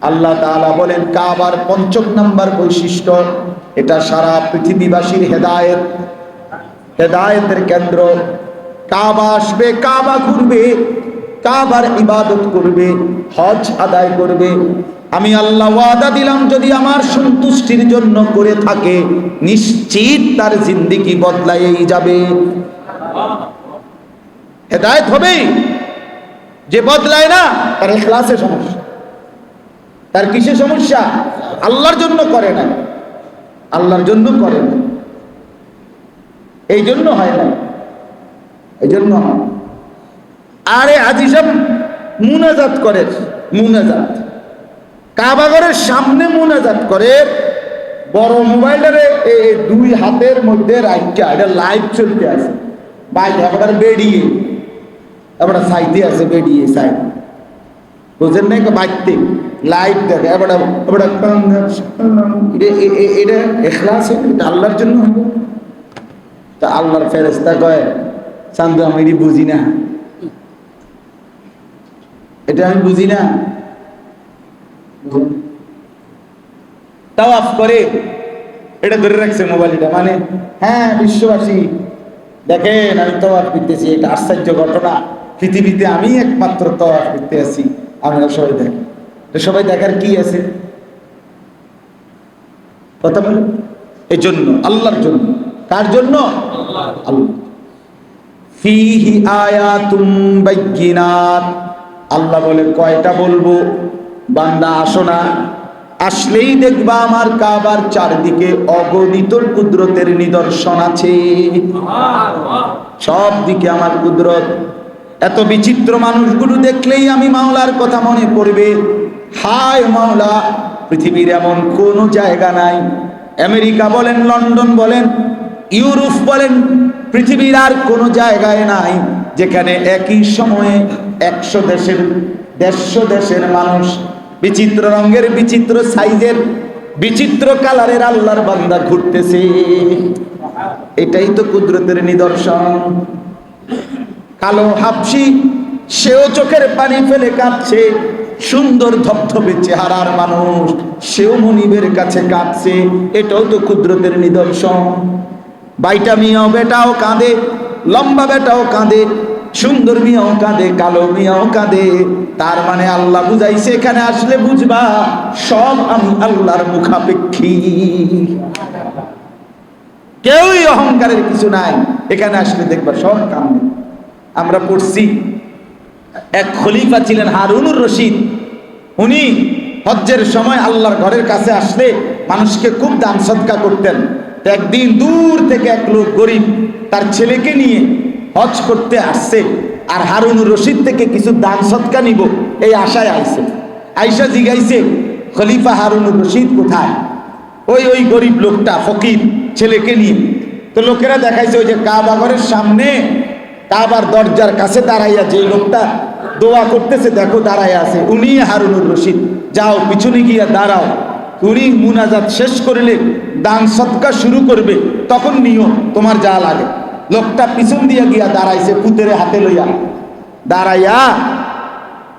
আল্লাহ তাআলা বলেন, কাবার পঞ্চম নাম্বার বৈশিষ্ট্য, এটা সারা পৃথিবীবাসীর হেদায়েত। হেদায়েতের কেন্দ্র। কাবা আসবে, কাবা ঘুরবে, কাবার ইবাদত করবে, হজ আদায় করবে। আমি আল্লাহ ওয়াদা দিলাম, যদি আমার সন্তুষ্টির জন্য করে থাকে, নিশ্চিত তার জিন্দিগি বদলাইয়েই যাবে। হেদায়ত হবেই। যে বদলায় না, তার এখলাসে সমস্যা। তার কিসে সমস্যা? আল্লাহর জন্য করে না আল্লাহর জন্য করে না এই জন্য হয় না এই জন্য আরে আজি সব মুনাজাত করে, মুনাজাত। কাবাগরের সামনে মুনাজাত করে, বড় মোবাইলের এই দুই হাতের মধ্যে রাইটটা এটা লাইভ চলতে আছে। বাইরে আবার বেরিয়ে আবার সাইডে আছে, বেরিয়ে সাইড বুঝেন নাই? বাইতে লাইট দেখে এটা এখলাস এটা আল্লাহর জন্য হবে। তা আল্লাহর ফেরেস্তা কয়, চান্দু আমি এটি বুঝি না। এটা আমি বুঝি না। তাও আফ করে, এটা ধরে রাখছে মোবাইলটা মানে হ্যাঁ বিশ্ববাসী, দেখেন আমি তওয়াফ করতেছি, এটা আশ্চর্য ঘটনা। পৃথিবীতে আমি একমাত্র তওয়াফ করতে আছি। আমরা সবাই দেখি তো সবাই দেখার কি আছে? কথা বলে। এই জন্য, আল্লাহর জন্য। কার জন্য? আল্লাহ। আল্লাহ বলে, কয়টা বলব? বান্দা আসো না। আসলেই দেখবা আমার কাবার চারদিকে অগণিত কুদরতের নিদর্শন আছে। সব দিকে আমার কুদরত। এত বিচিত্র মানুষগুলো দেখলেই আমি মাওলার কথা মনে পড়বে। হায় মাওলা, পৃথিবীর এমন কোনো জায়গা নাই। আমেরিকা বলেন, লন্ডন বলেন, ইউরোপ বলেন, পৃথিবীর আর কোনো জায়গায় নাই যেখানে একই সময়ে একশো দেশের, দেড়শো দেশের মানুষ বিচিত্র রঙের, বিচিত্র সাইজের, বিচিত্র কালারের আল্লাহর বান্দা ঘুরতেছে। এটাই তো কুদরতের নিদর্শন। কালো হাফসি, সেও চোখের পানি ফেলে কাঁদছে। সুন্দর ধবধবে চেহারার মানুষ। সেও মনিবের কাছে কাঁদছে। এটাও তো কুদরতের নিদর্শন। বাইটা মিয়াও বেটাও কাঁদে, লম্বা বেটাও কাঁদে, সুন্দর মিয়াও কাঁদে, কালো মিয়াও কাঁদে। তার মানে আল্লাহ বুঝাইছে, এখানে আসলে বুঝবা, সব আমি আল্লাহর মুখাপেক্ষী। কেউই অহংকারের কিছু নাই। এখানে আসলে দেখবা সব কান্দে আমরা পড়ছি এক খলিফা ছিলেন হারুনুর রশিদ। উনি হজ্জের সময় আল্লাহর ঘরের কাছে আসলে মানুষকে খুব দান সৎকা করতেন। তো একদিন দূর থেকে এক লোক গরিব তার ছেলেকে নিয়ে হজ করতে আসছে আর হারুনুর রশিদ থেকে কিছু দান সৎকা নিব এই আশায় আইছে। আইসা জিগাইছে খলিফা হারুনুর রশিদ কোথায়? ওই ওই গরিব লোকটা, ফকির ছেলেকে নিয়ে। তো লোকেরা দেখাইছে ওই যে কাবাগরের সামনে, কাবার দরজার কাছে দাঁড়াইয়া যে লোকটা দোয়া করতেছে, দেখো দাঁড়ায় আছে। উনি হারুনুর রশিদ। যাও, পিছনে গিয়া দাঁড়াও। উনি মুনাজাত শেষ করলে, দান সৎকা শুরু করবে। তখন নিও, তোমার যা লাগে। লোকটা পিছন দিয়া গিয়া দাঁড়াইছে, পুতেরে হাতে লইয়া। দাঁড়াইয়া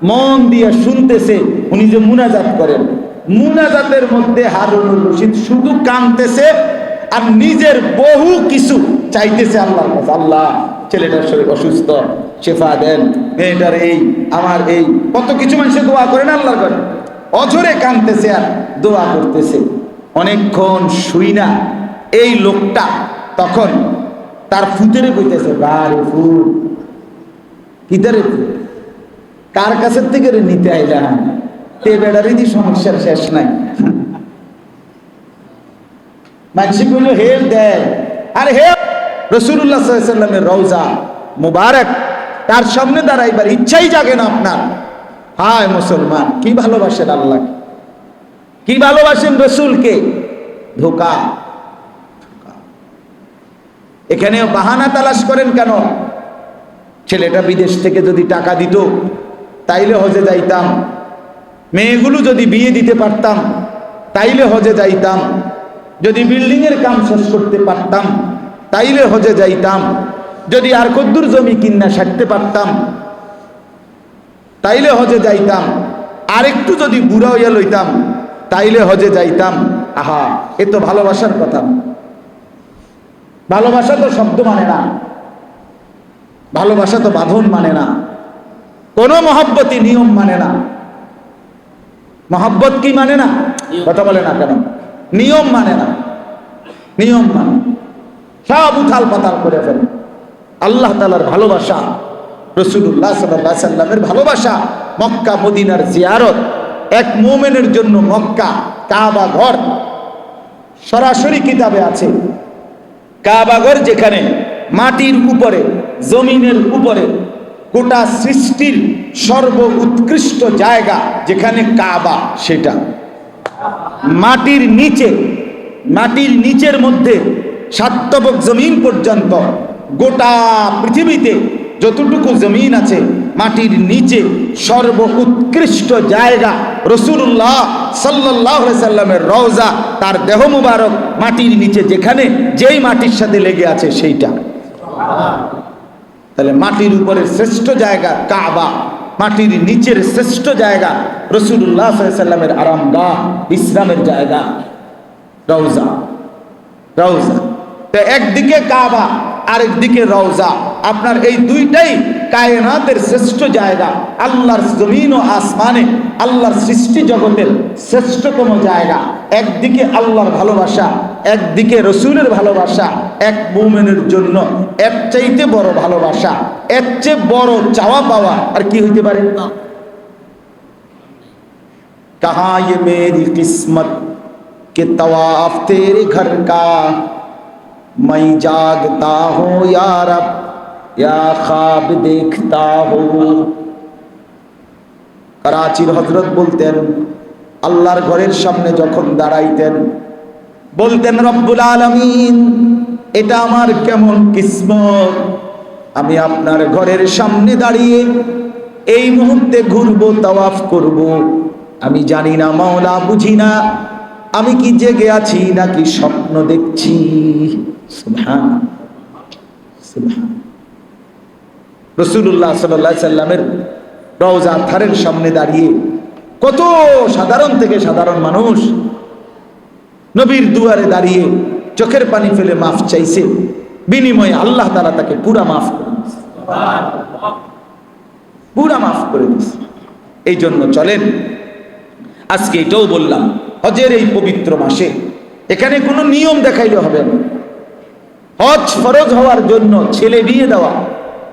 মন দিয়ে শুনতেছে, উনি যে মুনাজাত করেন। মুনাজাতের মধ্যে হারুনুর রশিদ শুধু কানতেছে আর নিজের বহু কিছু চাইতেছে আল্লাহর কাছে, আল্লাহ, ছেলেটার শরীর অসুস্থ, শেফা দেন, মেয়েটার এই, আমার এই, কত কিছু মানুষের দোয়া করেন আল্লাহর করে অঝরে কানতেছে আর দোয়া করতেছে। অনেকক্ষণ শুই না, এই লোকটা তখন তার ফুতেরে কইতেছে, বারে ফুট কিতারে ফুট কার কাছের থেকে রে নিতে আইলাম তে বেড়ারই সমস্যার শেষ নাই। মানসি কইল, হেল দেয় আর হে রসুল্লাহ সাল্লামের রওজা মুবারক, তার সামনে দাঁড়াইবার ইচ্ছাই জাগে না আপনার। হায় মুসলমান, কি ভালোবাসেন আল্লাহ কি ভালোবাসেন রসুলকে? ধোকা। এখানেও বাহানা তালাশ করেন কেন? ছেলেটা বিদেশ থেকে যদি টাকা দিত, তাইলে হজে যাইতাম। মেয়েগুলো যদি বিয়ে দিতে পারতাম, তাইলে হজে যাইতাম। যদি বিল্ডিংয়ের কাম শেষ করতে পারতাম তাইলে হজে যাইতাম। যদি আর কদ্দুর জমি কিন্না সারতে পারতাম তাইলে হজে যাইতাম। আরেকটু যদি বুড়া হইয়া লইতাম তাইলে হজে যাইতাম। আহা এ তো ভালোবাসার কথা। ভালোবাসা তো শব্দ মানে না। ভালোবাসা তো বাঁধন মানে না। কোনো মহব্বতই নিয়ম মানে না। মহব্বত কি মানে না? কথা বলে না কেন? নিয়ম মানে না। নিয়ম মানে। সব উথাল পাতাল করে ফেলে। আল্লাহ তালার ভালোবাসা রসুল্লাহ সাল্লাহ সাল্লামের ভালোবাসা, মক্কা, মদিনার জিয়ারত, এক মোমেনের জন্য মক্কা, কাবা ঘর সরাসরি কিতাবে আছে। কাবাগর যেখানে মাটির উপরে, জমিনের উপরে গোটা সৃষ্টির সর্ব উৎকৃষ্ট জায়গা যেখানে কাবা সেটা। মাটির নিচে, মাটির নিচের মধ্যে সাতবক জমিন পর্যন্ত গোটা পৃথিবীতে যতটুকু জমিন আছে, মাটির নিচে সর্ব উৎকৃষ্ট জায়গা রসুল্লাহ সাল্লাহ সাল্লামের রওজা, তার দেহ মুবারক মাটির নিচে যেখানে যেই মাটির সাথে লেগে আছে সেইটা। তাহলে মাটির উপরের শ্রেষ্ঠ জায়গা কাবা, মাটির নিচের শ্রেষ্ঠ জায়গা রসুল্লাহ সাল্লামের আরামগাহ, বিশ্রামের জায়গা, রওজা রওজা। তো একদিকে কাবা, আরেকদিকে রওজা। আপনার এই দুইটাই কায়নাতের শ্রেষ্ঠ জায়গা। আল্লাহর জমিন ও আসমানে আল্লাহর সৃষ্টি জগতের শ্রেষ্ঠতম জায়গা। একদিকে আল্লাহর ভালোবাসা, একদিকে রসুলের ভালোবাসা, এক মৌমেনের জন্য এক চাইতে বড় ভালোবাসা এক চেয়ে বড় চাওয়া পাওয়া আর কি হইতে পারে? না কাহা ইয়ে মেরি কিসমত কে তওয়াফ তেরে ঘর কা मैं जागता हूँ यार अब या ख्वाब देखता हूँ করাচির হজরত বলতেন আল্লাহর ঘরের সামনে যখন দাঁড়াইতেন বলতেন রব্বুল আলমিন এটা আমার কেমন কিসমত আমি আপনার ঘরের সামনে দাঁড়িয়ে এই মুহূর্তে ঘুরবো তাওয়াফ করব। আমি জানি না মাওলা বুঝি না আমি কি জেগে আছি নাকি স্বপ্ন দেখছি সুবহান সুবহান রসুল্লাহ সাল্লাহ সাল্লামের রওজা থারের সামনে দাঁড়িয়ে কত সাধারণ থেকে সাধারণ মানুষ নবীর দুয়ারে দাঁড়িয়ে চোখের পানি ফেলে মাফ চাইছে, বিনিময়ে আল্লাহ তারা তাকে পুরা মাফ করে পুরা মাফ করে দিয়েছে। এই জন্য চলেন, আজকে এটাও বললাম, হজের এই পবিত্র মাসে এখানে কোনো নিয়ম দেখাইলে হবে না। হজ ফরজ হওয়ার জন্য ছেলে বিয়ে দেওয়া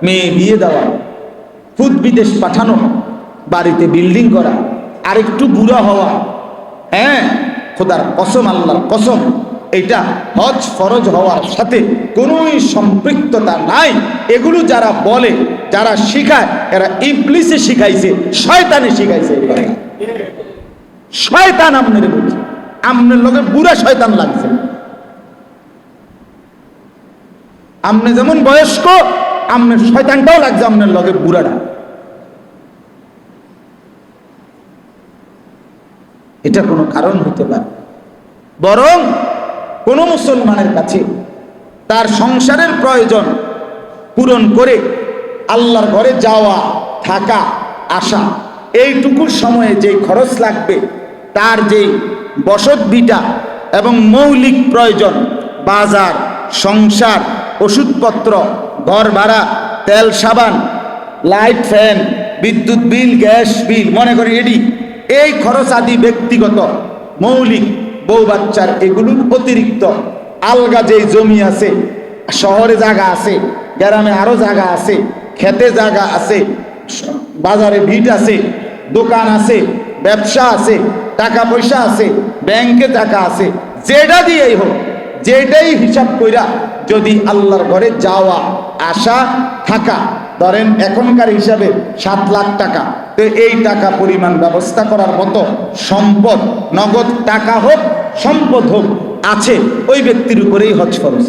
মেয়ে বিয়ে দেওয়া খুদ বিদেশ পাঠানো বাড়িতে বিল্ডিং করা আরেকটু বুড়া হওয়া হ্যাঁ? খোদার কসম আল্লাহর কসম এটা হজ ফরজ হওয়ার সাথে কোনোই সম্পৃক্ততা নাই। এগুলো যারা বলে যারা শিখায় এরা ইবলিসে শিখাইছে শয়তানে শিখাইছে শয়তান আপনার বলছে। আপনার লগে বুড়া শয়তান লাগছে। আপনি যেমন বয়স্ক আপনার শয়তানটাও লাগছে আপনার লগে বুড়াটা। এটা কোনো কারণ হতে পারে। বরং কোনো মুসলমানের কাছে তার সংসারের প্রয়োজন পূরণ করে আল্লাহর ঘরে যাওয়া, থাকা, আসা, এইটুকু সময়ে যে খরচ লাগবে, তার যে বসত ভিটা এবং মৌলিক প্রয়োজন, বাজার, সংসার ওষুধপত্র, ঘর ভাড়া, তেল, সাবান, লাইট ফ্যান, বিদ্যুৎ বিল, গ্যাস বিল, মনে করি এডি। এই খরচ আদি ব্যক্তিগত, মৌলিক, বউ বাচ্চার এগুলোর অতিরিক্ত। আলগা যেই জমি আছে, শহরে জায়গা আছে, গ্রামে আরও জায়গা আছে, খেতে জায়গা আছে, বাজারে ভিট আছে, দোকান আছে, ব্যবসা আছে, টাকা পয়সা আছে, ব্যাংকে টাকা আছে, যেটা দিয়েই হোক যেটাই হিসাব কইরা যদি আল্লাহর ঘরে যাওয়া, আসা, থাকা, ধরেন এখনকার হিসাবে সাত লাখ টাকা, তো এই টাকা পরিমাণ ব্যবস্থা করার মতো সম্পদ, নগদ টাকা হোক, সম্পদ হোক, আছে, ওই ব্যক্তির উপরেই হজ ফরজ।